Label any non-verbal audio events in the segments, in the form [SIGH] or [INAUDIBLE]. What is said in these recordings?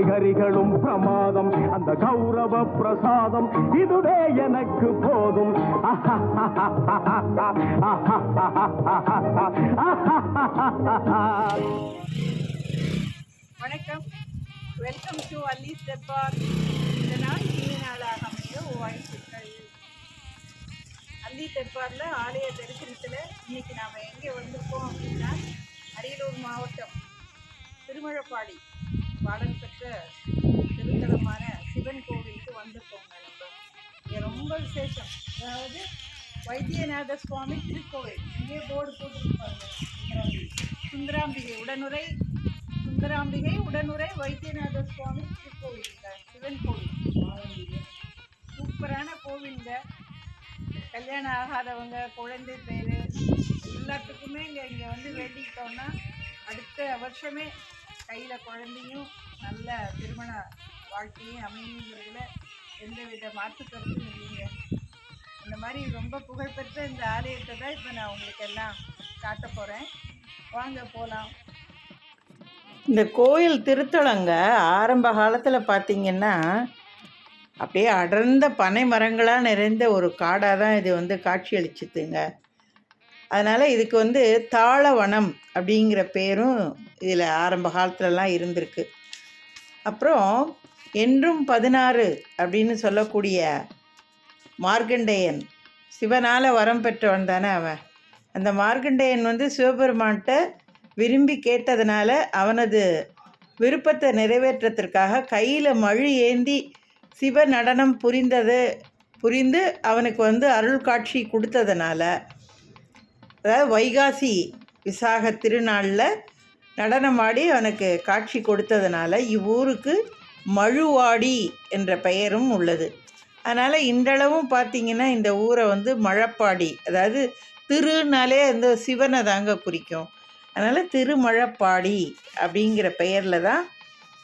வைகரிகளும் பிரமாதம். அந்த கௌரவ பிரசாதம் இதுவே எனக்கு போதும். வணக்கம். வெல்கம் டு அல்லி ஸ்டெப்பார் இந்த நாள் இனிய நாளாக அமைய வாழ்த்துக்கள். அல்லி தெப்பாரில் ஆலய தரிசனத்தில் இன்னைக்கு நாம் எங்கே வந்திருக்கோம் அப்படின்னா அரியலூர் மாவட்டம் திருமழப்பாடி. பாடல் பெற்ற திருத்தலமான சிவன் கோவிலுக்கு வந்திருக்கோங்க நம்ம இங்கே ரொம்ப விசேஷம். அதாவது வைத்தியநாத சுவாமி திருக்கோவில். இங்கே போர்டு போட்டுருப்பாங்க. சுந்தராம்பிகை உடனுரை. சுந்தராம்பிகை உடனுரை வைத்தியநாத சுவாமி திருக்கோவிலுங்க. சிவன் கோவில். சூப்பரான கோவிலுங்க. கல்யாணம் ஆகாதவங்க குழந்தை பேர் எல்லாத்துக்குமே இங்கே இங்கே வந்து வேண்டிக்கிட்டோம்னா அடுத்த வருஷமே கையில் குழந்தையும் நல்ல திருமண வாழ்க்கையும் அமையுங்கிறதுல எந்தவித மாற்று கருத்தும் இல்லைங்க. இந்த மாதிரி ரொம்ப புகழ்பெற்ற இந்த ஆலயத்தை தான் இப்போ நான் உங்களுக்கு எல்லாம் காட்ட போகிறேன் வாங்க போகலாம் இந்த கோயில் திருத்தலங்க ஆரம்ப காலத்தில் பார்த்தீங்கன்னா அப்படியே அடர்ந்த பனை மரங்களாக நிறைந்த ஒரு காடாக தான் இது வந்து காட்சி அளிச்சுதுங்க அதனால் இதுக்கு வந்து தாளவனம் அப்படிங்கிற பேரும் இதில் ஆரம்ப காலத்துலலாம் இருந்திருக்கு. அப்புறம் என்றும் பதினாறு அப்படின்னு சொல்லக்கூடிய மார்க்கண்டேயன் சிவனால் வரம் பெற்றவன் தானே அவன். அந்த மார்க்கண்டேயன் வந்து சிவபெருமான்கிட்ட விரும்பி கேட்டதுனால அவனது விருப்பத்தை நிறைவேற்றத்திற்காக கையில் மழு ஏந்தி சிவ நடனம் புரிந்தது புரிந்து அவனுக்கு வந்து அருள் காட்சி கொடுத்ததுனால அதாவது வைகாசி விசாக திருநாளில் நடனமாடி அவனுக்கு காட்சி கொடுத்ததுனால இவ்வூருக்கு மழுவாடி என்ற பெயரும் உள்ளது. அதனால் இன்றளவும் பார்த்தீங்கன்னா இந்த ஊரை வந்து மழப்பாடி அதாவது திருனாலே இந்த சிவனை தாங்க குறிக்கும். அதனால் திருமழப்பாடி அப்படிங்கிற பெயரில் தான்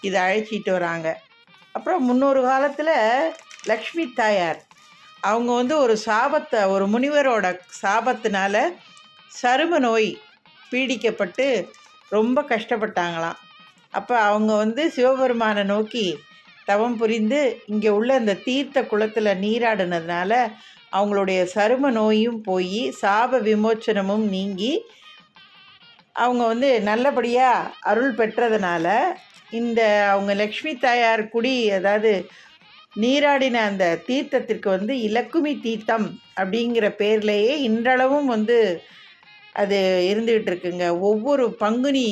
இதை அழைச்சிட்டு வராங்க. அப்புறம் முன்னொரு காலத்தில் லக்ஷ்மி தாயார் அவங்க வந்து ஒரு சாபத்தை ஒரு முனிவரோட சாபத்தினால சரும நோய் பீடிக்கப்பட்டு ரொம்ப கஷ்டப்பட்டாங்களாம். அப்போ அவங்க வந்து சிவபெருமானை நோக்கி தவம் புரிந்து இங்கே உள்ள இந்த தீர்த்த குளத்தில் நீராடினதுனால அவங்களுடைய சரும நோயும் போய் சாப விமோச்சனமும் நீங்கி அவங்க வந்து நல்லபடியாக அருள் பெற்றதுனால இந்த அவங்க லக்ஷ்மி தாயார் குடி அதாவது நீராடின அந்த தீர்த்தத்திற்கு வந்து இலக்குமி தீர்த்தம் அப்படிங்கிற பேர்லேயே இன்றளவும் வந்து அது இருந்துகிட்டு இருக்குங்க ஒவ்வொரு பங்குனி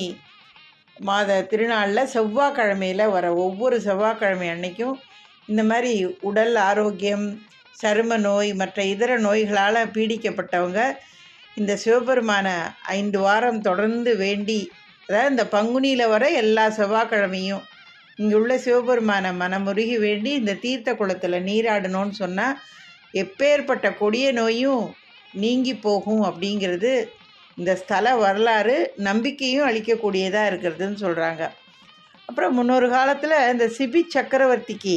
மாத திருநாளில் செவ்வாய்க்கிழமையில் வர ஒவ்வொரு செவ்வாய்க்கிழமை அன்னைக்கும் இந்த மாதிரி உடல் ஆரோக்கியம் சரும நோய் மற்ற இதர நோய்களால் பீடிக்கப்பட்டவங்க இந்த சிவபெருமானை ஐந்து வாரம் தொடர்ந்து வேண்டி அதாவது இந்த பங்குனியில் வர எல்லா செவ்வாய்க்கிழமையும் இங்கே உள்ள சிவபெருமானை மனமுருகி வேண்டி இந்த தீர்த்த குளத்தில் நீராடணும்னு சொன்னால் எப்பேற்பட்ட கொடிய நோயும் நீங்கி போகும் அப்படிங்கிறது இந்த ஸ்தல வரலாறு நம்பிக்கையும் அளிக்கக்கூடியதாக இருக்கிறதுன்னு சொல்கிறாங்க அப்புறம் முன்னொரு காலத்தில் இந்த சிபி சக்கரவர்த்திக்கு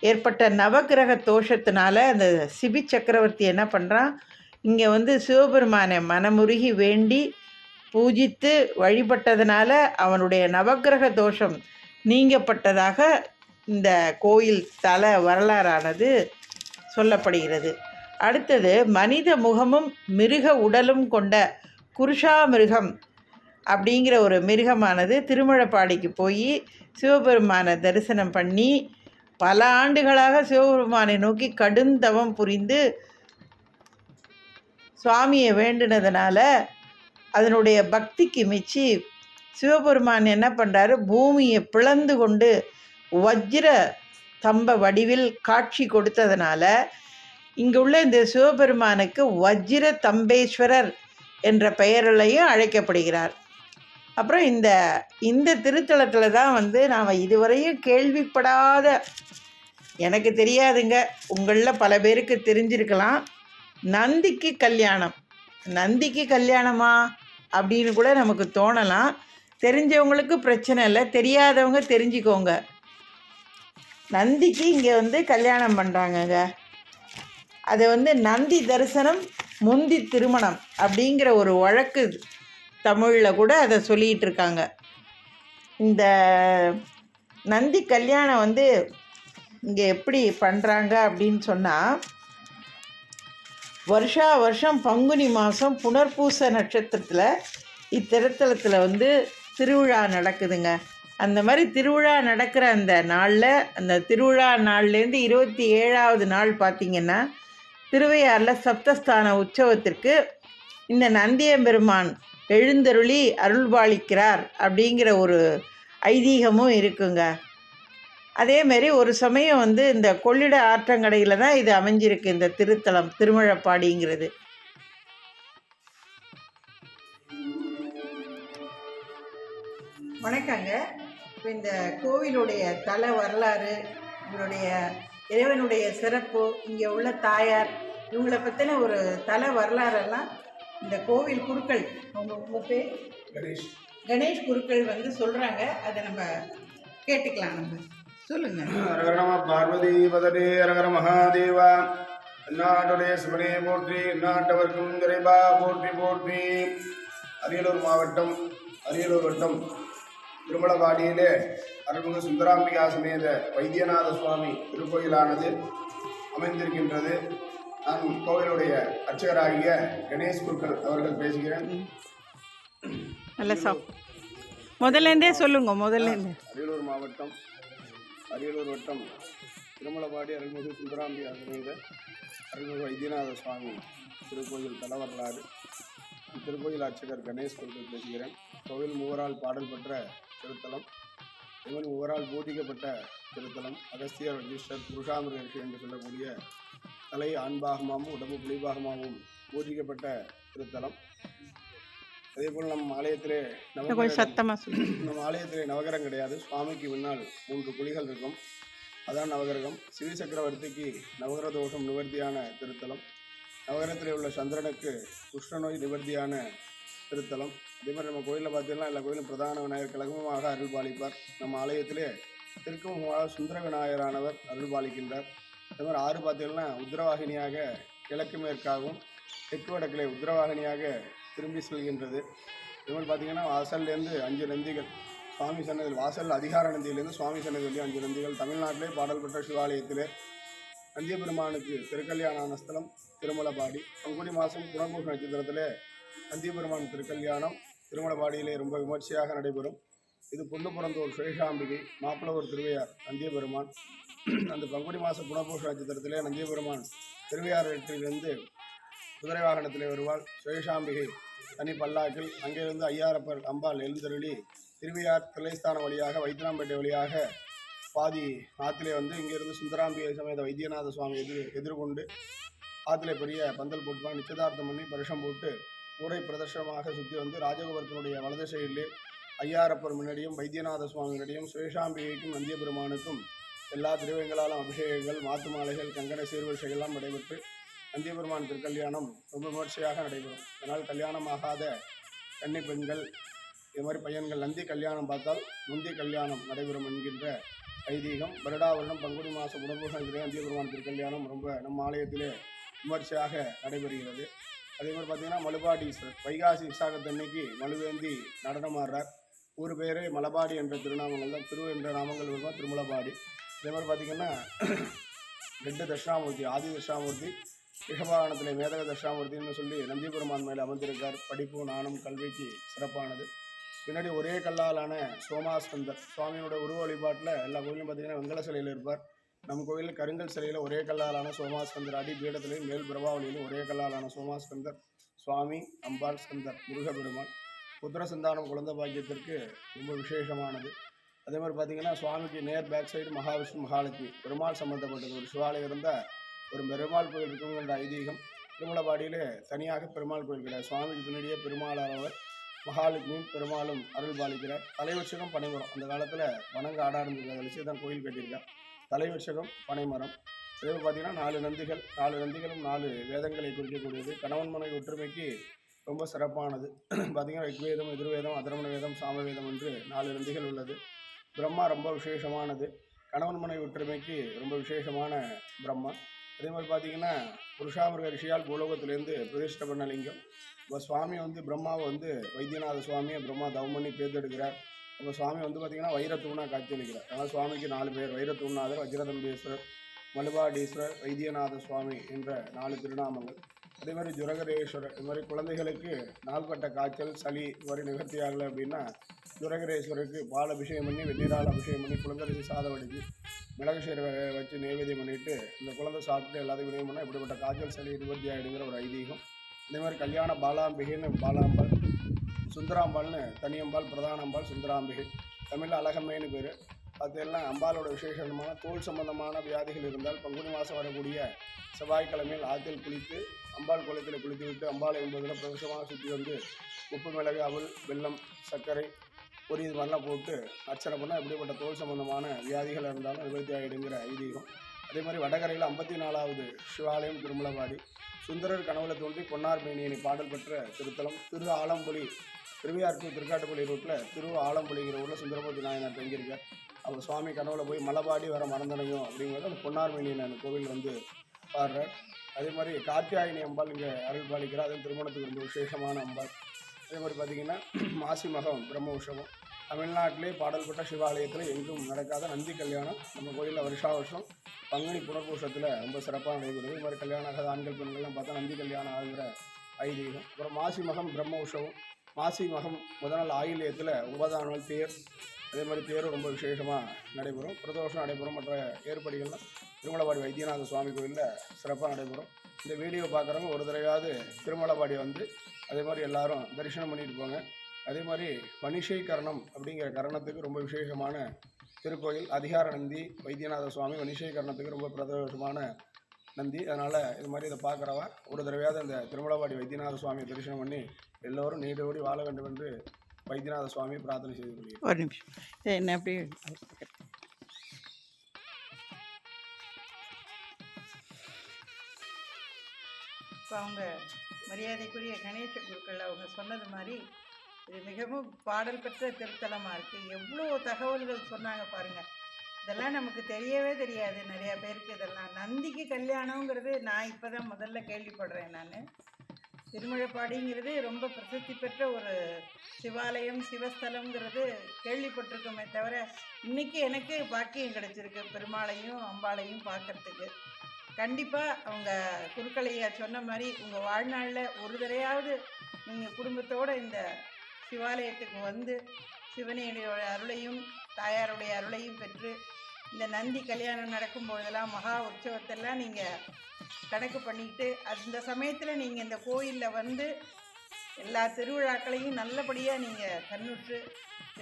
ஏற்பட்ட நவக்கிரக தோஷத்தினால அந்த சிபி சக்கரவர்த்தி என்ன பண்ணுறான் இங்கே வந்து சிவபெருமானை மனமுருகி வேண்டி பூஜித்து வழிபட்டதுனால அவனுடைய நவக்கிரக தோஷம் நீங்கப்பட்டதாக இந்த கோயில் தல வரலாறானது சொல்லப்படுகிறது. அடுத்தது மனித முகமும் மிருக உடலும் கொண்ட குருஷா மிருகம் அப்படிங்கிற ஒரு மிருகமானது திருமழப்பாடிக்கு போய் சிவபெருமானை தரிசனம் பண்ணி பல ஆண்டுகளாக சிவபெருமானை நோக்கி கடும் தவம் புரிந்து சுவாமியை வேண்டினதுனால அதனுடைய பக்திக்கு மிச்சி சிவபெருமான் என்ன பண்ணுறாரு பூமியை பிளந்து கொண்டு வஜ்ர ஸ்தம்ப வடிவில் காட்சி கொடுத்ததுனால இங்கே உள்ள இந்த சிவபெருமானுக்கு வஜ்ர தம்பேஸ்வரர் என்ற பெயரிலையும் அழைக்கப்படுகிறார். அப்புறம் இந்த இந்த திருத்தலத்தில் தான் வந்து நாம் இதுவரையும் கேள்விப்படாத எனக்கு தெரியாதுங்க உங்களில் பல பேருக்கு தெரிஞ்சிருக்கலாம். நந்திக்கு கல்யாணம். நந்திக்கு கல்யாணமா? அப்படின்னு கூட நமக்கு தோணலாம். தெரிஞ்சவங்களுக்கு பிரச்சனை இல்லை தெரியாதவங்க தெரிஞ்சுக்கோங்க. நந்திக்கு இங்கே வந்து கல்யாணம் பண்ணுறாங்கங்க அதை வந்து நந்தி தரிசனம் முந்தி திருமணம் அப்படிங்கிற ஒரு வழக்கு தமிழில் கூட அதை சொல்லிகிட்டு இருக்காங்க. இந்த நந்தி கல்யாணம் வந்து இங்கே எப்படி பண்ணுறாங்க அப்படின்னு சொன்னால் வருஷா வருஷம் பங்குனி மாதம் புனர்பூச நட்சத்திரத்தில் இத்திருத்தலத்தில் வந்து திருவிழா நடக்குதுங்க. அந்த மாதிரி திருவிழா நடக்கிற அந்த நாளில் அந்த திருவிழா நாள்லேருந்து இருபத்தி ஏழாவது நாள் பார்த்திங்கன்னா திருவையாறில் சப்தஸ்தான உற்சவத்திற்கு இந்த நந்தியம்பெருமான் எழுந்தருளி அருள்பாலிக்கிறார் அப்படிங்கிற ஒரு ஐதீகமும் இருக்குங்க. அதேமாரி ஒரு சமயம் வந்து இந்த கொள்ளிட ஆற்றங்கடையில் தான் இது அமைஞ்சிருக்கு இந்த திருத்தலம் திருமழப்பாடிங்கிறது. வணக்கங்க. இப்போ இந்த கோவிலுடைய தல வரலாறு இவருடைய இறைவனுடைய சிறப்பு இங்கே உள்ள தாயார் இவங்களை பற்றின ஒரு தல வரலாறெல்லாம் இந்த கோவில் குருக்கள் அவங்க உங்கள் பேர்? கணேஷ். கணேஷ் குருக்கள் வந்து சொல்கிறாங்க அதை நம்ம கேட்டுக்கலாம் நம்ம. சொல்லுங்கள் அரகர நம பார்வதி பதடே அரகர மகாதேவா. நாட்டுடைய சிவனே போற்றி நாட்டவர்க்கும் இறைவா போற்றி போற்றி. அரியலூர் மாவட்டம் அரியலூர் வட்டம். திருமலபாடியிலே அருள்மிகு சுந்தராம்பிகா சமேத வைத்தியநாத சுவாமி திருக்கோயிலானது அமைந்திருக்கின்றது. நான் கோவிலுடைய அர்ச்சகராகிய கணேஷ் குருக்கள் அவர்கள் பேசுகிறேன். நல்ல சாப் முதல்லேருந்தே சொல்லுங்க முதல்லேருந்து. அரியலூர் மாவட்டம் அரியலூர் வட்டம் திருமலபாடி அருள்மிகு சுந்தராம்பி சமேத அருள்மிகு வைத்தியநாத சுவாமி திருக்கோயில் தல வரலாறு திருக்கோயில் அர்ச்சகர் கணேஷ் குறித்து பேசுகிறேன். கோவில் மூவரால் பாடல் பெற்ற திருத்தலம். இவன் மூவரால் பூஜிக்கப்பட்ட திருத்தலம். அகஸ்தியர் ரிஜிஸ்டர் புருஷாமிர ரிஷி என்று சொல்லக்கூடிய தலை ஆண்பாகமாகவும் உடம்பு புலிபாகமாகவும் பூஜிக்கப்பட்ட திருத்தலம். அதேபோல் நம் ஆலயத்திலே நம்ம ஆலயத்தில் நவகிரகம் கிடையாது. சுவாமிக்கு முன்னால் மூன்று குழிகள் இருக்கும். அதான் நவகிரகம். சிவி சக்கரவர்த்திக்கு நவகிரக தோஷம் நிவர்த்தியான திருத்தலம். நவகிரகத்தில் உள்ள சந்திரனுக்கு குஷ்ணநோய் நிவர்த்தியான திருத்தலம். அதே மாதிரி நம்ம கோயிலில் பார்த்தீங்கன்னா எல்லா கோயிலும் பிரதான விநாயகர் கழகமாக அருள்பாலிப்பார். நம்ம ஆலயத்திலே திருக்கமாக சுந்தர விநாயகரானவர் அருள்பாலிக்கின்றார். அதே மாதிரி ஆறு பார்த்தீங்கன்னா உத்தரவாகினியாக கிழக்கு மேற்காகவும் தெற்கு வடக்கிலே உத்தரவாகினியாக திரும்பி செல்கின்றது. அதே மாதிரி பார்த்தீங்கன்னா வாசல்லேருந்து அஞ்சு நந்திகள் சுவாமி சன்னதியில் வாசல் அதிகார நந்தியிலேருந்து சுவாமி சன்னதி அஞ்சு நந்திகள் தமிழ்நாட்டிலே பாடல் பெற்ற சிவாலயத்திலே நந்திய பெருமானுக்கு திருக்கல்யாண ஸ்தலம் திருமலபாடி. பங்குனி மாதம் புனர்பூஷ நட்சத்திரத்திலே நந்திய பெருமான் திருக்கல்யாணம் திருமணபாடியிலே ரொம்ப விமர்சையாக நடைபெறும். இது பொன்னுப்புறந்தூர் சுரேஷாம்பிகை மாப்பிளவர் திருவையார் நந்திய பெருமான் அந்த பங்குனி மாத புனர்பூஷ நட்சத்திரத்திலே நந்திய பெருமான் திருவையார் இடத்திலிருந்து குதிரை வாகனத்திலே வருவாள். சுரேஷாம்பிகை தனி பல்லாக்கில் அங்கிருந்து ஐயாரப்பர் அம்பாள் எழுந்தருளி திருவையார் தில்லைஸ்தான வழியாக வைத்தியநாம்பேட்டை வழியாக பாதி ஆற்றிலே வந்து இங்கிருந்து சுந்தராம்பிகை சமேத வைத்தியநாத சுவாமி எதிர் எதிர்கொண்டு ஆற்றிலே பெரிய பந்தல் போட்டுப்பாங்க நிச்சயதார்த்தம் பண்ணி பரிசம் போட்டு கூடை பிரதர்ஷனமாக சுற்றி வந்து ராஜகோபுரத்தினுடைய வலது சைடிலே ஐயாரப்பர் முன்னாடியும் வைத்தியநாத சுவாமி முன்னாடியும் சுரேஷாம்பிகைக்கும் நந்திய பெருமானுக்கும் எல்லா திருவங்களாலும் அபிஷேகங்கள் மாத்து மாலைகள் கங்கண சீர்வரிசைகள்லாம் நடைபெற்று நந்திய பெருமான் திருக்கல்யாணம் ரொம்ப விமர்சையாக நடைபெறும். அதனால் கல்யாணம் ஆகாத கன்னி பெண்கள் இது மாதிரி பையன்கள் நந்தி கல்யாணம் பார்த்தால் முந்தி கல்யாணம் நடைபெறும் என்கின்ற ஐதீகம். வருடா வருடம் பங்குனி மாதம் உணர்வுகளிலே நந்திய பெருமான் திருக்கல்யாணம் ரொம்ப நம் ஆலயத்திலே விமர்சையாக நடைபெறுகிறது. அதே மாதிரி பார்த்தீங்கன்னா மலுபாடி வைகாசி விசாகத்தன்னைக்கு மலுவேந்தி நடனம் ஆடுறார் ஊர் பேரே மலபாடி என்ற திருநாமங்கள் தான். திரு என்ற நாமங்கள் இருக்கும் திருமலபாடி. அதே மாதிரி பார்த்தீங்கன்னா ரெண்டு தட்சிணாமூர்த்தி ஆதி தட்சிணாமூர்த்தி ரிஷபாகணத்திலே மேதக தட்சிணாமூர்த்தின்னு சொல்லி நந்திபெருமான் மேலே அமர்ந்திருக்கார். படிப்பு நாணம் கல்விக்கு சிறப்பானது. பின்னாடி ஒரே கல்லாலான சோமாஸ்கந்தர். சுவாமியோட உருவ வழிபாட்டில் எல்லா கோயிலும் பார்த்தீங்கன்னா வெங்கல சிலையில் இருப்பார். நம்ம கோயிலில் கருங்கல் சிலையில் ஒரே கல்லாலான சோமாஸ்கந்தர் அடி பீடத்திலையும் மேல் பிரபாவளியிலும் ஒரே கல்லாலான சோமாஸ்கந்தர் சுவாமி அம்பாள் ஸ்கந்தர் முருகபெருமான். புத்திர சந்தானம் குழந்தை பாக்கியத்திற்கு ரொம்ப விசேஷமானது. அதே மாதிரி பார்த்தீங்கன்னா சுவாமிக்கு நேர் பேக் சைடு மகாவிஷ்ணு மகாலட்சுமி. பெருமாள் சம்மந்தப்பட்டது ஒரு சிவாலயம் இருந்தால் ஒரு பெருமாள் கோயில் இருக்குங்கிற ஐதீகம். திருமலபாடியிலே தனியாக பெருமாள் கோயில் கிடையாது. சுவாமிக்கு பின்னாடியே பெருமாளானவர் மகாலட்சுமியும் பெருமாளும் அருள் பாலிக்கிறார். தலைவச்சகம் பனைமரம். அந்த காலத்தில் வணங்க ஆடாடுங்க வச்சு தான் கோயில் கட்டியிருக்கா தலைவட்சகம் பனைமரம். அதே மாதிரி பார்த்தீங்கன்னா நாலு நந்திகள் நாலு நந்திகளும் நாலு வேதங்களை குறிக்கக்கூடியது. கணவன் மனைவி ஒற்றுமைக்கு ரொம்ப சிறப்பானது. பார்த்தீங்கன்னா ரிக்வேதம் எதிர்வேதம் அதர்மண வேதம் சாமவேதம் என்று நாலு நந்திகள் உள்ளது. பிரம்மா ரொம்ப விசேஷமானது. கணவன் மனைவி ஒற்றுமைக்கு ரொம்ப விசேஷமான பிரம்மா. அதே மாதிரி பார்த்தீங்கன்னா புருஷாமிருக ரிஷியால் பூலோகத்திலேருந்து பிரதிஷ்ட பண்ண லிங்கம். இப்போ சுவாமி வந்து பிரம்மாவை வந்து வைத்தியநாத சுவாமியை பிரம்மா தவம் பண்ணி தேர்ந்தெடுக்கிறார். அப்போ சுவாமி வந்து பார்த்தீங்கன்னா வைரத்தூணா காட்சியளிக்கிறார் அதனால் சுவாமிக்கு நாலு பேர் வைரத்தூணாதர் வஜ்ரதம்பேஸ்வரர் மலுபாடீஸ்வரர் வைத்தியநாத சுவாமி என்ற நாலு திருநாமங்கள். அதே மாதிரி ஜுரகரேஸ்வரர் இது மாதிரி குழந்தைகளுக்கு நாள்பட்ட காய்ச்சல் சளி இது மாதிரி நிகழ்த்தியாகலை ஆகலை அப்படின்னா ஜுரகரேஸ்வரருக்கு பால் அபிஷேகம் பண்ணி வெந்நீரால் அபிஷேகம் பண்ணி குழந்தைக்கு சாதம் வடித்து மிளகு சீரை வச்சு நைவேத்தியம் பண்ணிட்டு இந்த குழந்தை சாப்பிட்டு எல்லாத்துக்கும் பண்ணால் இப்படிப்பட்ட காய்ச்சல் சளி நிவர்த்தி ஆகிடுங்கிற ஒரு ஐதீகம். அதே மாதிரி கல்யாண பாலாம்பிகைன்னு பாலாம்பல் சுந்தராம்பாள்னு தனியம்பாள் பிரதானம்பாள் சுந்தராம்பிகை. தமிழில் அழகம்மைன்னு பேர். பார்த்தீங்கன்னா அம்பாலோட விசேஷமான தோல் சம்பந்தமான வியாதிகள் இருந்தால் பங்குனி மாதம் வரக்கூடிய செவ்வாய்க்கிழமையில் ஆற்றில் குளித்து அம்பாள் குளத்தில் குளித்து விட்டு அம்பாள் என்பதில் பிரவேசமாக சுற்றி வந்து உப்பு மிளகு அவல் வெல்லம் சர்க்கரை பொரி இது மாதிரிலாம் போட்டு அர்ச்சனை பண்ணால் எப்படிப்பட்ட தோல் சம்பந்தமான வியாதிகள் இருந்தாலும் நிவர்த்தி ஆகிடுங்கிற ஐதீகம். அதே மாதிரி வடகரையில் ஐம்பத்தி நாலாவது சிவாலயம் திருமலவாடி சுந்தரர் கனவுல தோன்றி பொன்னார் மேனியனை பாடல் பெற்ற திருத்தலம் திரு ஆலம்புலி திருவையார் டு திருக்காட்டுப்பள்ளி ரூட்டில் திரு ஆலம்புலிங்கிற ஊரில் சுந்தரமூர்த்தி நாயனார் தங்கியிருக்கார் அவர் சுவாமி கனவுல போய் மலைபாடி வர மறந்தனையும் அப்படிங்கிறது அந்த பொன்னார் மேனியன் கோவில் வந்து பாடுறார். அதே மாதிரி காத்தியாயினி அம்பாள் இங்கே அருள் பாலிக்கிறார். அது திருமணத்துக்கு ரொம்ப விசேஷமான அம்பாள். அதே மாதிரி பார்த்தீங்கன்னா [CLEARS THROAT] மாசி மகம் பிரம்ம உற்சவம். தமிழ்நாட்டிலே பாடல்பட்ட சிவாலயத்தில் எங்கும் நடக்காத நந்தி கல்யாணம். நம்ம கோயிலில் வருஷா வருஷம் பங்குனி புனர்பூசத்தில் ரொம்ப சிறப்பாக நடைபெறுது. இது மாதிரி கல்யாணம் ஆகாத ஆண்கள் பெண்கள்லாம் பார்த்தா நந்தி கல்யாணம் ஆகிற ஐதீகம். அப்புறம் மாசி மகம் பிரம்ம உற்சவம். மாசி மகம் முதல் நாள் ஆயில்யத்தில் ஒன்பதாம் நாள் தேர். அதே மாதிரி தேரும் ரொம்ப விசேஷமாக நடைபெறும். பிரதோஷம் நடைபெறும் மற்ற ஏற்படிகள்லாம் திருமலவாடி வைத்தியநாத சுவாமி கோயிலில் சிறப்பாக நடைபெறும். இந்த வீடியோ பார்க்குறவங்க ஒரு தடவையாவது திருமலவாடி வந்து அதே மாதிரி எல்லாரும் தரிசனம் பண்ணிட்டு போங்க. அதே மாதிரி பனிஷை கரணம் அப்படிங்கிற கரணத்துக்கு ரொம்ப விசேஷமான திருக்கோயில். அதிகார நந்தி வைத்தியநாத சுவாமி வனிஷை கரணத்துக்கு ரொம்ப பிரதோஷமான நந்தி. அதனால் இது மாதிரி இதை பார்க்குறவா ஒரு தடவையாவது இந்த திருமலவாடி வைத்தியநாத சுவாமியை தரிசனம் பண்ணி எல்லோரும் நீடோடி வாழ வேண்டும் என்று வைத்தியநாத சுவாமி பிரார்த்தனை செய்து கொள்கிறேன் ஒரு நிமிஷம். என்ன அப்படியே இப்போ அவங்க மரியாதைக்குரிய கணேச குருக்கள் அவங்க சொன்னது மாதிரி இது மிகவும் பாடல் பெற்ற திருத்தலமாக இருக்குது எவ்வளோ தகவல்கள் சொன்னாங்க பாருங்கள் இதெல்லாம் நமக்கு தெரியவே தெரியாது நிறையா பேருக்கு இதெல்லாம். நந்திக்கு கல்யாணங்கிறது நான் இப்போ தான் முதல்ல கேள்விப்படுறேன் நான். திருமழப்பாடிங்கிறது ரொம்ப பிரசித்தி பெற்ற ஒரு சிவாலயம் சிவஸ்தலம்ங்கிறது கேள்விப்பட்டிருக்கோமே தவிர இன்றைக்கி எனக்கு பாக்கியம் கிடச்சிருக்கு பெருமாளையும் அம்பாளையும் பார்க்குறதுக்கு. கண்டிப்பாக அவங்க குருக்களையா சொன்ன மாதிரி உங்கள் வாழ்நாளில் ஒரு தடையாவது நீங்கள் குடும்பத்தோடு இந்த சிவாலயத்துக்கு வந்து சிவனையுடைய அருளையும் தாயாருடைய அருளையும் பெற்று இந்த நந்தி கல்யாணம் நடக்கும் பொழுதெல்லாம் மகா உற்சவத்தெல்லாம் நீங்கள் கணக்கு பண்ணிக்கிட்டு அந்த சமயத்தில் நீங்கள் இந்த கோயிலில் வந்து எல்லா திருவிழாக்களையும் நல்லபடியாக நீங்கள் கண்ணுற்று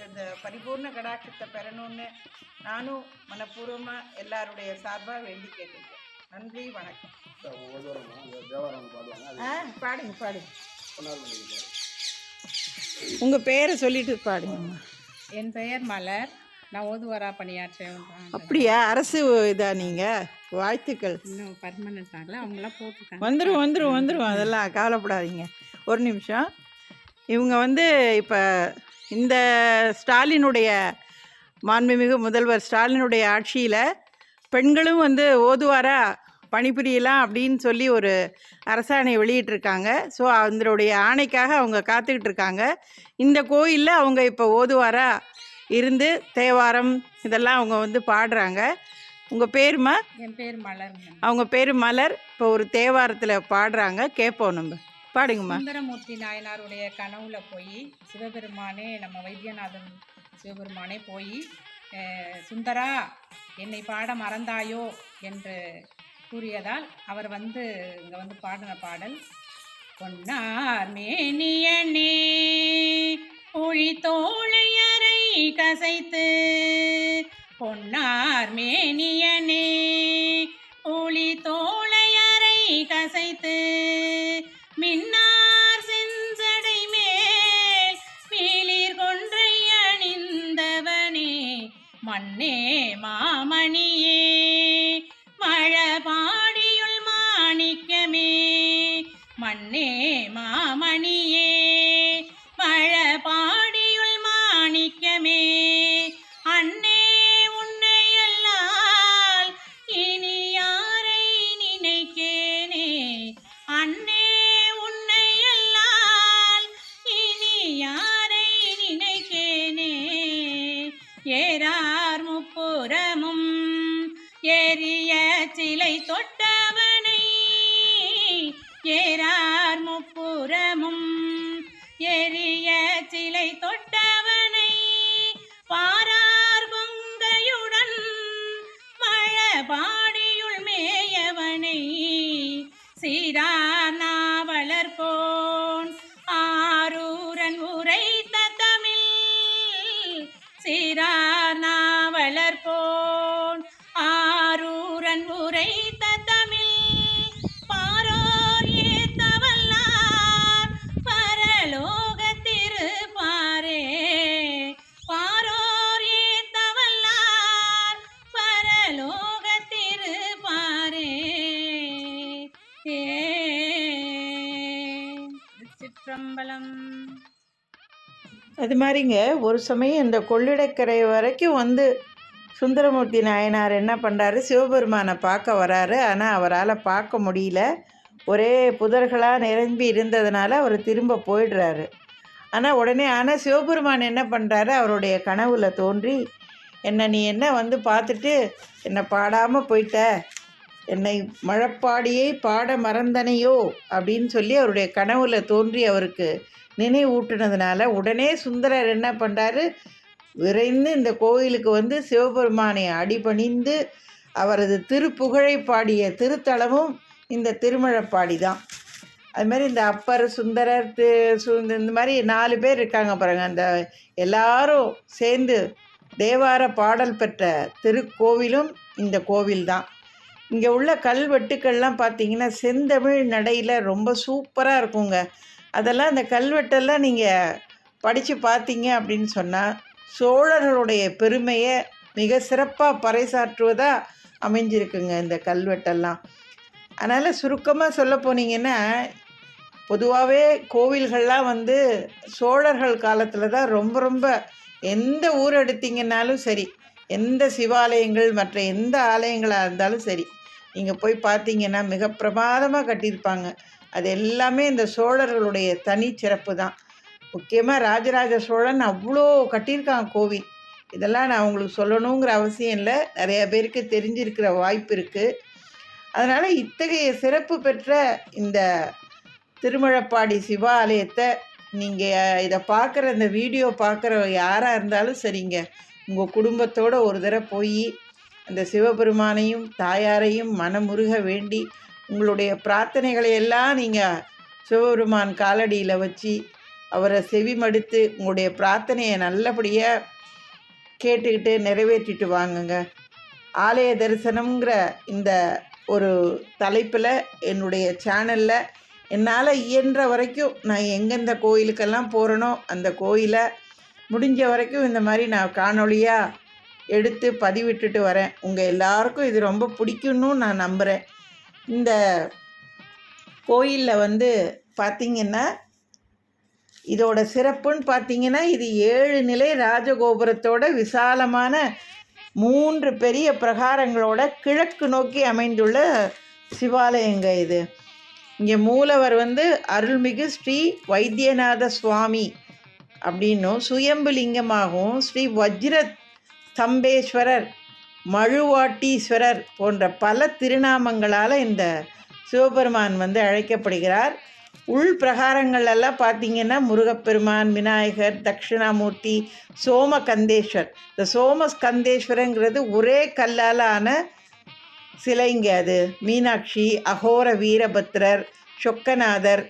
இந்த பரிபூர்ண கடாட்சத்தை பெறணும்னு நானும் மனப்பூர்வமாக எல்லாருடைய சார்பாக வேண்டி கேட்டுக்கிறேன். நன்றி வணக்கம். ஆ பாடுங்க பாடுங்க. உங்கள் பெயரை சொல்லிட்டு பாடுங்கம்மா. என் பெயர் மலர். நான் ஓதுவரா பணியாற்றேன் அப்படியா? அரசு இதா நீங்கள் வாழ்த்துக்கள். இன்னும் பர்மனெண்ட் ஆகல. அவங்களாம் போட்டிருக்காங்க. வந்துடும் வந்துடும் வந்துடும் அதெல்லாம் கவலைப்படாதீங்க. ஒரு நிமிஷம். இவங்க வந்து இப்போ இந்த ஸ்டாலினுடைய மாண்புமிகு முதல்வர் ஸ்டாலினுடைய ஆட்சியில் பெண்களும் வந்து ஓதுவாரா பணிபுரியலாம் அப்படின்னு சொல்லி ஒரு அரசாணை வெளியிட்டிருக்காங்க. ஸோ அதனுடைய ஆணைக்காக அவங்க காத்துக்கிட்டு இருக்காங்க. இந்த கோயிலில் அவங்க இப்போ ஓதுவாரா இருந்து தேவாரம் இதெல்லாம் அவங்க வந்து பாடுறாங்க. உங்கள் பேருமா என் பேர் மலர் அவங்க பேர் மலர். இப்போ ஒரு தேவாரத்தில் பாடுறாங்க. கேட்போம் நம்ம. பாடுங்கம்மா சுந்தரமூர்த்தி நாயனாருடைய கனவுல போய் சிவபெருமானே நம்ம வைத்தியநாதன் சிவபெருமானே போய் சுந்தரா என்னை பாட மறந்தாயோ? என்று கூறியதால் அவர் வந்து இங்கே வந்து பாடின பாடல் பொன்னார் மேனியனே ஒளி தோழையரை கசைத்து பொன்னார் மேனியனே. ஒளி தோழையரை கசைத்து மின்னார் செஞ்சடை மேல் பீலிர் கொன்றை அணிந்தவனே. மண்ணே மாமணியே மழபாடியுள் மாணிக்கமே. மண்ணே மா தமிழ் சீரார் நாவலர் போன். ஆரூரன் உரைத்த அது மாதிரிங்க ஒரு சமயம் இந்த கொள்ளிடக்கரை வரைக்கும் வந்து சுந்தரமூர்த்தி நாயனார் என்ன பண்ணுறாரு சிவபெருமானை பார்க்க வராரு. ஆனால் அவரால் பார்க்க முடியல. ஒரே புதர்களாக நிரம்பி இருந்ததுனால அவர் திரும்ப போயிடுறாரு. ஆனால் உடனே ஆனால் சிவபெருமான் என்ன பண்ணுறாரு அவருடைய கனவுல தோன்றி என்னை நீ என்ன வந்து பார்த்துட்டு என்னை பாடாமல் போயிட்ட? என்னை மழப்பாடியை பாட மறந்தனையோ? அப்படின்னு சொல்லி அவருடைய கனவுல தோன்றி அவருக்கு நினைவூட்டினதுனால உடனே சுந்தரர் என்ன பண்ணுறாரு விரைந்து இந்த கோயிலுக்கு வந்து சிவபெருமானை அடிபணிந்து அவரது திருப்புகழை பாடிய திருத்தலமும் இந்த திருமழப்பாடி தான் அது மாதிரி இந்த அப்பர் சுந்தரர் இந்த மாதிரி நாலு பேர் இருக்காங்க பாருங்க. அந்த எல்லாரும் சேர்ந்து தேவார பாடல் பெற்ற திருக்கோவிலும் இந்த கோவில் தான் இங்கே உள்ள கல்வெட்டுக்கள்லாம் பார்த்தீங்கன்னா செந்தமிழ் நடையில் ரொம்ப சூப்பராக இருக்குங்க. அதெல்லாம் அந்த கல்வெட்டெல்லாம் நீங்கள் படித்து பார்த்தீங்க அப்படின்னு சொன்னால் சோழர்களுடைய பெருமையை மிக சிறப்பாக பறைசாற்றுவதாக அமைஞ்சிருக்குங்க இந்த கல்வெட்டெல்லாம். அதனால் சுருக்கமாக சொல்ல போனீங்கன்னா பொதுவாகவே கோவில்கள்லாம் வந்து சோழர்கள் காலத்தில் தான் ரொம்ப ரொம்ப எந்த ஊர் எடுத்தீங்கன்னாலும் சரி எந்த சிவாலயங்கள் மற்ற எந்த ஆலயங்களாக இருந்தாலும் சரி நீங்கள் போய் பார்த்தீங்கன்னா மிக பிரமாதமாக கட்டியிருப்பாங்க. அது எல்லாமே இந்த சோழர்களுடைய தனிச்சிறப்பு தான் முக்கியமாக ராஜராஜ சோழன் அவ்வளோ கட்டியிருக்காங்க கோவில். இதெல்லாம் நான் உங்களுக்கு சொல்லணுங்கிற அவசியம் இல்லை. நிறைய பேருக்கு தெரிஞ்சிருக்கிற வாய்ப்பு இருக்குது அதனால் இத்தகைய சிறப்பு பெற்ற இந்த திருமழப்பாடி சிவாலயத்தை நீங்கள் இதை பார்க்குற இந்த வீடியோ பார்க்குற யாராக இருந்தாலும் சரிங்க. உங்கள் குடும்பத்தோடு ஒரு தடவை போய் அந்த சிவபெருமானையும் தாயாரையும் மனமுருக வேண்டி உங்களுடைய பிரார்த்தனைகளை எல்லாம் நீங்கள் சிவபெருமான் காலடியில் வச்சு அவரை செவிமடுத்து உங்களுடைய பிரார்த்தனையை நல்லபடியாக கேட்டுக்கிட்டு நிறைவேற்றிட்டு வாங்குங்க. ஆலய தரிசனம்ங்கிற இந்த ஒரு தலைப்பில் என்னுடைய சேனலில் என்னால் இயன்ற வரைக்கும் நான் எங்கெந்த கோயிலுக்கெல்லாம் போகிறேனோ அந்த கோயிலை முடிஞ்ச வரைக்கும் இந்த மாதிரி நான் காணொளியாக எடுத்து பதிவிட்டுட்டு வரேன். உங்கள் எல்லாருக்கும் இது ரொம்ப பிடிக்கும்னு நான் நம்புகிறேன் இந்த கோயிலில் வந்து பார்த்திங்கன்னா இதோட சிறப்புன்னு பார்த்தீங்கன்னா இது ஏழு நிலை ராஜகோபுரத்தோட விசாலமான மூன்று பெரிய பிரகாரங்களோட கிழக்கு நோக்கி அமைந்துள்ள சிவாலயங்க இது. இங்கே மூலவர் வந்து அருள்மிகு ஸ்ரீ வைத்தியநாத சுவாமி அப்படின்னும் சுயம்பு லிங்கமாகவும் ஸ்ரீ வஜ்ர ஸ்தம்பேஸ்வரர் மழுவாட்டீஸ்வரர் போன்ற பல திருநாமங்களால் இந்த சிவபெருமான் வந்து அழைக்கப்படுகிறார். உள் பிரகாரங்கள் எல்லாம் பார்த்தீங்கன்னா முருகப்பெருமான் விநாயகர் தட்சிணாமூர்த்தி சோமகந்தேஸ்வர். இந்த சோமஸ்கந்தேஸ்வரங்கிறது ஒரே கல்லால் ஆன சிலைங்க அது. மீனாட்சி அகோர வீரபத்ரர் சொக்கநாதர்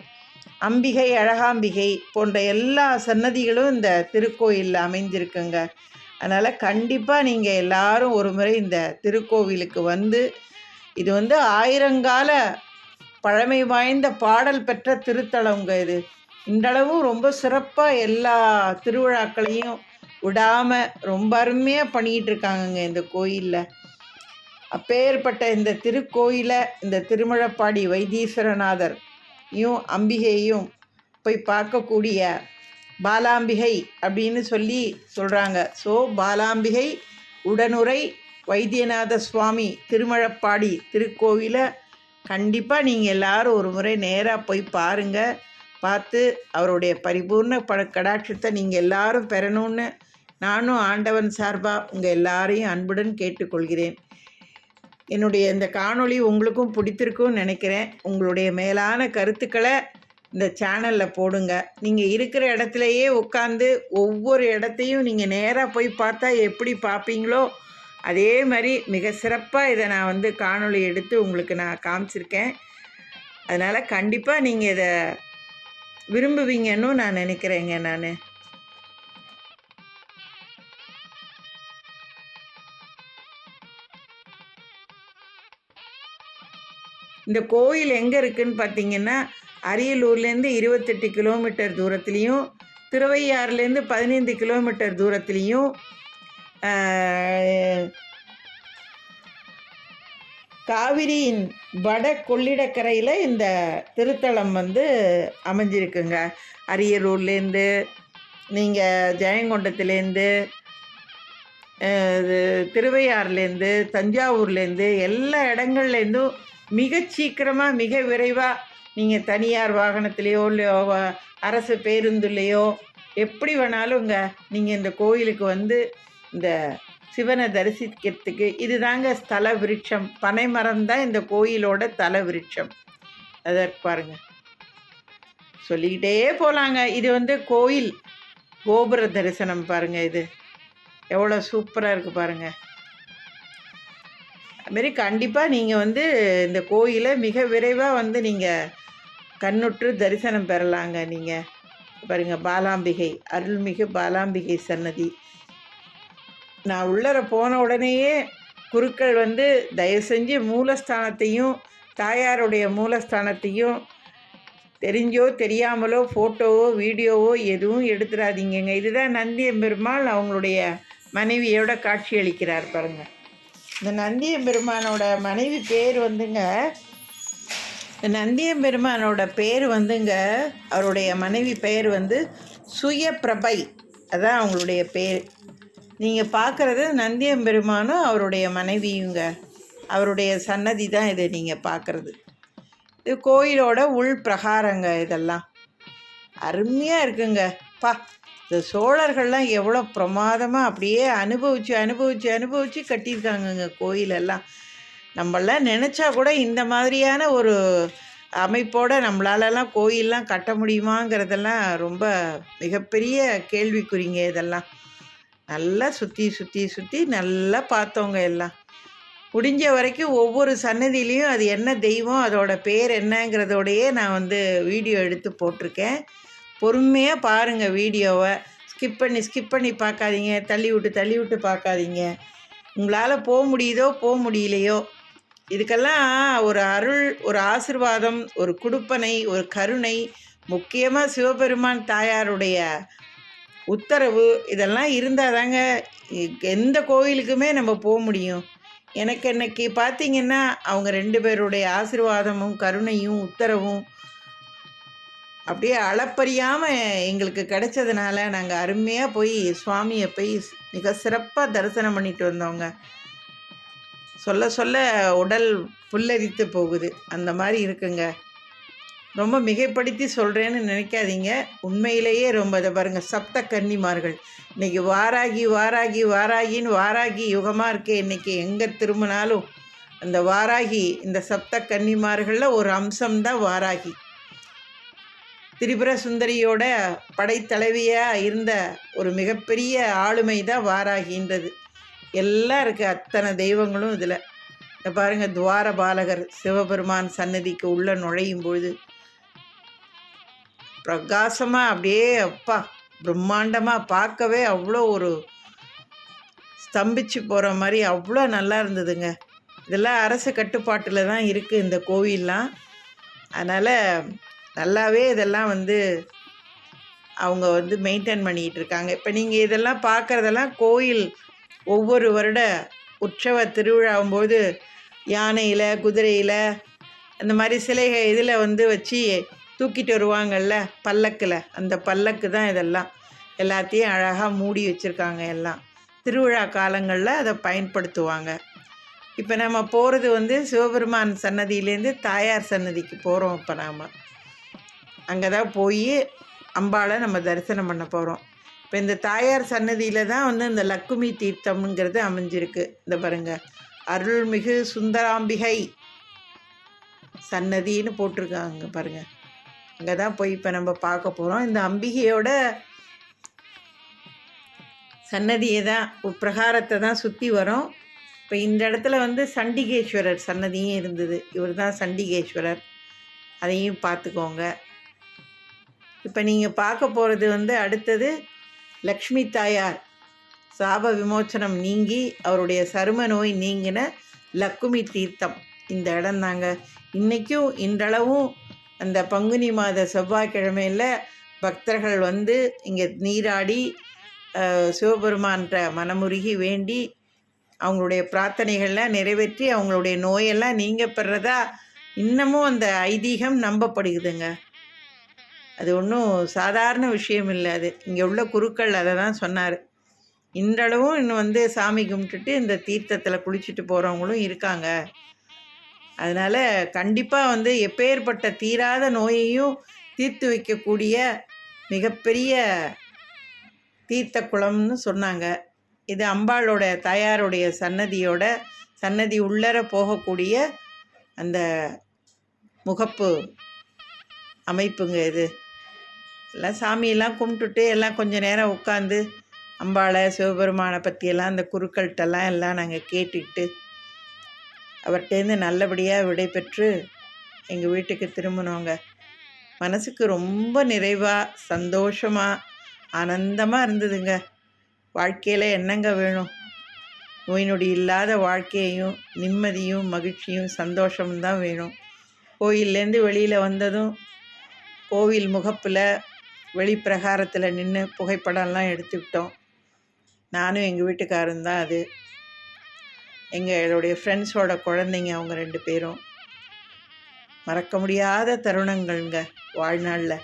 அம்பிகை அழகாம்பிகை போன்ற எல்லா சன்னதிகளும் இந்த திருக்கோயிலில் அமைந்திருக்குங்க. அதனால் கண்டிப்பாக நீங்கள் எல்லாரும் ஒரு முறை இந்த திருக்கோவிலுக்கு வந்து இது வந்து ஆயிரங்கால பழமை வாய்ந்த பாடல் பெற்ற திருத்தலங்க இது. இன்றளவும் ரொம்ப சிறப்பாக எல்லா திருவிழாக்களையும் விடாமல் ரொம்ப அருமையாக பண்ணிகிட்டு இருக்காங்கங்க இந்த கோயிலில். அப்பேற்பட்ட இந்த திருக்கோயிலை இந்த திருமழப்பாடி வைத்தீஸ்வரநாதரையும் அம்பிகையும் போய் பார்க்கக்கூடிய பாலாம்பிகை அப்படின்னு சொல்லி சொல்கிறாங்க ஸோ பாலாம்பிகை உடனுரை வைத்தியநாத சுவாமி திருமழப்பாடி திருக்கோவிலை கண்டிப்பாக நீங்கள் எல்லாரும் ஒரு முறை நேராக போய் பாருங்கள் பார்த்து அவருடைய பரிபூர்ண பட கடாட்சத்தை நீங்கள் எல்லாரும் பெறணும்னு நானும் ஆண்டவன் சார்பாக உங்கள் எல்லாரையும் அன்புடன் கேட்டுக்கொள்கிறேன். என்னுடைய இந்த காணொளி உங்களுக்கும் பிடித்திருக்கும்னு நினைக்கிறேன். உங்களுடைய மேலான கருத்துக்களை இந்த சேனலில் போடுங்க. நீங்கள் இருக்கிற இடத்துலையே உட்காந்து ஒவ்வொரு இடத்தையும் நீங்கள் நேராக போய் பார்த்தா எப்படி பார்ப்பீங்களோ அதே மாதிரி மிக சிறப்பாக இதை நான் வந்து காணொளி எடுத்து உங்களுக்கு நான் காமிச்சிருக்கேன். அதனால் கண்டிப்பாக நீங்கள் இதை விரும்புவீங்கன்னு நான் நினைக்கிறேங்க நான். இந்த கோயில் எங்கே இருக்குதுன்னு பார்த்தீங்கன்னா அரியலூர்லேருந்து இருபத்தெட்டு கிலோமீட்டர் தூரத்துலேயும் திருவையாறுலேருந்து பதினைந்து கிலோமீட்டர் தூரத்துலேயும் காவிரியின் வட கொள்ளிடக்கரையில் இந்த திருத்தலம் வந்து அமைஞ்சிருக்குங்க. அரியலூர்லேருந்து நீங்கள் ஜெயங்கொண்டத்துலேருந்து திருவையாறுலேருந்து தஞ்சாவூர்லேருந்து எல்லா இடங்கள்லேருந்தும் மிக சீக்கிரமாக மிக விரைவாக நீங்கள் தனியார் வாகனத்திலேயோ இல்லை அரசு பேருந்துலேயோ எப்படி வேணாலுங்க நீங்கள் இந்த கோயிலுக்கு வந்து இந்த சிவனை தரிசிக்கிறதுக்கு இதுதாங்க ஸ்தல விருட்சம். பனைமரம் தான் இந்த கோயிலோட தல விருட்சம். அதற்கு பாருங்க. சொல்லிக்கிட்டே போகலாங்க இது வந்து கோயில். கோபுர தரிசனம் பாருங்க இது. எவ்வளோ சூப்பராக இருக்குது பாருங்க. அதுமாரி கண்டிப்பாக நீங்கள் வந்து இந்த கோயிலை மிக விரைவாக வந்து நீங்கள் கண்ணுற்று தரிசனம் பெறலாங்க நீங்கள் பாருங்க பாலாம்பிகை அருள்மிகு பாலாம்பிகை சன்னதி. நான் உள்ளர போன உடனேயே குருக்கள் வந்து தயவு செஞ்சு மூலஸ்தானத்தையும் தாயாருடைய மூலஸ்தானத்தையும் தெரிஞ்சோ தெரியாமலோ ஃபோட்டோவோ வீடியோவோ எதுவும் எடுத்துடாதீங்கங்க இதுதான் நந்திய பெருமாள் அவங்களுடைய மனைவியோட காட்சி அளிக்கிறார் பாருங்கள் இந்த நந்திய பெருமானோட மனைவி பேர் வந்துங்க இந்த நந்தியம் பெருமானோட பேர் வந்துங்க அவருடைய மனைவி பெயர் வந்து சுயப்பிரபை. அதான் அவங்களுடைய பேர். நீங்கள் பார்க்குறது நந்தியம் பெருமானும் அவருடைய மனைவியுங்க. அவருடைய சன்னதி தான் இதை நீங்கள் பார்க்குறது இது கோயிலோட உள் பிரகாரங்க இதெல்லாம். அருமையாக இருக்குங்க. பா இந்த சோழர்கள்லாம் எவ்வளோ பிரமாதமாக அப்படியே அனுபவித்து அனுபவித்து அனுபவித்து கட்டியிருக்காங்கங்க கோயிலெல்லாம். நம்மளாம் நினச்சா கூட இந்த மாதிரியான ஒரு அமைப்போடு நம்மளாலலாம் கோயிலெலாம் கட்ட முடியுமாங்கிறதெல்லாம் ரொம்ப மிகப்பெரிய கேள்விக்குறிங்க இதெல்லாம். நல்லா சுற்றி சுற்றி சுற்றி நல்லா பார்த்தோங்க எல்லாம். முடிஞ்ச வரைக்கும் ஒவ்வொரு சன்னதியிலையும் அது என்ன தெய்வம் அதோட பேர் என்னங்கிறதோடையே நான் வந்து வீடியோ எடுத்து போட்டிருக்கேன். பொறுமையாக பாருங்கள் வீடியோவை. ஸ்கிப் பண்ணி ஸ்கிப் பண்ணி பார்க்காதீங்க. தள்ளி விட்டு தள்ளி விட்டு பார்க்காதீங்க. உங்களால் போக முடியுதோ போக முடியலையோ இதுக்கெல்லாம் ஒரு அருள் ஒரு ஆசிர்வாதம் ஒரு குடுப்பனை ஒரு கருணை முக்கியமாக சிவபெருமான் தாயாருடைய உத்தரவு இதெல்லாம் இருந்தால் தாங்க எந்த கோயிலுக்குமே நம்ம போக முடியும். எனக்கு இன்னைக்கு பார்த்தீங்கன்னா அவங்க ரெண்டு பேருடைய ஆசிர்வாதமும் கருணையும் உத்தரவும் அப்படியே அளப்பறியாமல் எங்களுக்கு கிடைச்சதுனால நாங்கள் அருமையாக போய் சுவாமியை போய் மிக சிறப்பாக தரிசனம் பண்ணிட்டு வந்தோங்க. சொல்ல சொல்ல உடல் புல்லரித்து போகுது. அந்த மாதிரி இருக்குங்க. ரொம்ப மிகைப்படுத்தி சொல்கிறேன்னு நினைக்காதீங்க. உண்மையிலேயே ரொம்ப இதை பாருங்கள் சப்த கன்னிமார்கள். இன்னைக்கு வாராகி வாராகி வாராகின்னு வாராகி யுகமாக இருக்கே. இன்னைக்கு எங்கே திரும்பினாலும் அந்த வாராகி இந்த சப்த கன்னிமார்களில் ஒரு அம்சம்தான் வாராகி. திரிபுர சுந்தரியோட படைத்தலைவியாக இருந்த ஒரு மிகப்பெரிய ஆளுமை தான் வாராகின்றது. எல்லாம் இருக்குது அத்தனை தெய்வங்களும் இதில். இந்த பாருங்கள் துவார பாலகர் சிவபெருமான் சன்னதிக்கு உள்ளே நுழையும் பொழுது பிரகாசமாக அப்படியே அப்பா பிரம்மாண்டமாக பார்க்கவே அவ்வளோ ஒரு ஸ்தம்பிச்சு போகிற மாதிரி அவ்வளோ நல்லா இருந்ததுங்க. இதெல்லாம் அரசு கட்டுப்பாட்டில் தான் இருக்குது இந்த கோவில்லாம். அதனால் நல்லாவே இதெல்லாம் வந்து அவங்க வந்து மெயின்டைன் பண்ணிகிட்டு இருக்காங்க. இப்போ நீங்கள் இதெல்லாம் பார்க்குறதெல்லாம் கோயில் ஒவ்வொரு வருட உற்சவ திருவிழாவும்போது யானையில் குதிரையில் அந்த மாதிரி சிலைகள் இதில் வந்து வச்சு தூக்கிட்டு வருவாங்கல்ல பல்லக்கில். அந்த பல்லக்கு தான் இதெல்லாம். எல்லாத்தையும் அழகாக மூடி வச்சுருக்காங்க எல்லாம். திருவிழா காலங்களில் அதை பயன்படுத்துவாங்க. இப்போ நம்ம போகிறது வந்து சிவபெருமான் சன்னதியிலேருந்து தாயார் சன்னதிக்கு போகிறோம் இப்போ நாம். அங்கே தான் போய் அம்பாளை நம்ம தரிசனம் பண்ண போகிறோம் இப்போ இந்த தாயார் சன்னதியில் தான் வந்து இந்த லக்குமி தீர்த்தம்ங்கிறது அமைஞ்சிருக்கு. இந்த பாருங்க. அருள்மிகு சுந்தராம்பிகை சன்னதின்னு போட்டிருக்காங்க பாருங்க. அங்கே தான் போய் இப்போ நம்ம பார்க்க போகிறோம் இந்த அம்பிகையோட சன்னதியை தான் பிரகாரத்தை தான் சுற்றி வரோம். இப்போ இந்த இடத்துல வந்து சண்டிகேஸ்வரர் சன்னதியும் இருந்தது. இவர் தான் சண்டிகேஸ்வரர். அதையும் பார்த்துக்கோங்க. இப்போ நீங்கள் பார்க்க போகிறது வந்து அடுத்தது லக்ஷ்மி தாயார் சாப விமோச்சனம் நீங்கி அவருடைய சரும நோய் நீங்கின லக்குமி தீர்த்தம். இந்த இடம் தாங்க. இன்றைக்கும் இன்றளவும் அந்த பங்குனி மாத செவ்வாய்க்கிழமையில் பக்தர்கள் வந்து இங்கே நீராடி சிவபெருமான்ற மனமுருகி வேண்டி அவங்களுடைய பிரார்த்தனைகள்லாம் நிறைவேற்றி அவங்களுடைய நோயெல்லாம் நீங்க பெறதா இன்னமும் அந்த ஐதீகம் நம்பப்படுகுதுங்க அது ஒன்றும் சாதாரண விஷயம் இல்லை அது. இங்கே உள்ள குருக்கள் அதை தான் சொன்னார். இன்றளவும் இன்னும் வந்து சாமி கும்பிட்டுட்டு இந்த தீர்த்தத்தில் குளிச்சுட்டு போகிறவங்களும் இருக்காங்க. அதனால் கண்டிப்பாக வந்து எப்பேற்பட்ட தீராத நோயையும் தீர்த்து வைக்கக்கூடிய மிகப்பெரிய தீர்த்த குளம்னு சொன்னாங்க. இது அம்பாளோட தாயாருடைய சன்னதியோட சன்னதி உள்ளர போகக்கூடிய அந்த முகப்பு அமைப்புங்க இது. எல்லாம் சாமியெல்லாம் கும்பிட்டுட்டு எல்லாம் கொஞ்சம் நேரம் உட்காந்து அம்பாளை சிவபெருமானை பற்றியெல்லாம் அந்த குருக்கள்கிட்டலாம் எல்லாம் நாங்கள் கேட்டுக்கிட்டு அவர்கிட்டேருந்து நல்லபடியாக விடைபெற்று எங்கள் வீட்டுக்கு திரும்பினோங்க. மனசுக்கு ரொம்ப நிறைவாக சந்தோஷமாக ஆனந்தமாக இருந்ததுங்க. வாழ்க்கையில் என்னங்க வேணும்? நோய் நொடி இல்லாத வாழ்க்கையையும் நிம்மதியும் மகிழ்ச்சியும் சந்தோஷமும் தான் வேணும். கோயில்லேருந்து வெளியில் வந்ததும் கோவில் முகப்பில் வெளிப்பிரகாரத்தில் நின்று புகைப்படம்லாம் எடுத்துக்கிட்டோம். நானும் எங்கள் வீட்டுக்காரரும் தான் அது. எங்களுடைய ஃப்ரெண்ட்ஸோட குழந்தைங்க அவங்க ரெண்டு பேரும். மறக்க முடியாத தருணங்கள்ங்க வாழ்நாளில்.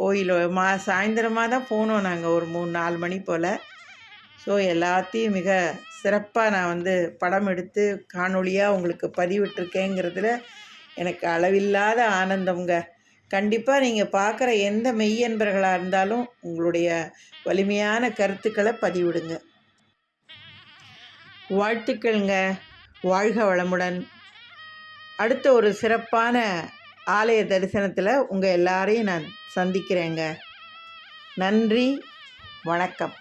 கோயில் மா சாயந்தரமாக தான் போனோம் நாங்கள் ஒரு மூணு நாலு மணி போல். ஸோ எல்லாத்தையும் மிக சிறப்பாக நான் வந்து படம் எடுத்து காணொளியாக உங்களுக்கு பதிவிட்டிருக்கேங்கிறதுல எனக்கு அளவில்லாத ஆனந்தம்ங்க. கண்டிப்பாக நீங்கள் பார்க்குற எந்த மெய்யன்பர்களாக இருந்தாலும் உங்களுடைய வலிமையான கருத்துக்களை பதிவிடுங்க. வாழ்த்துக்கள்ங்க. வாழ்க வளமுடன். அடுத்த ஒரு சிறப்பான ஆலய தரிசனத்தில் உங்கள் எல்லாரையும் நான் சந்திக்கிறேங்க. நன்றி. வணக்கம்.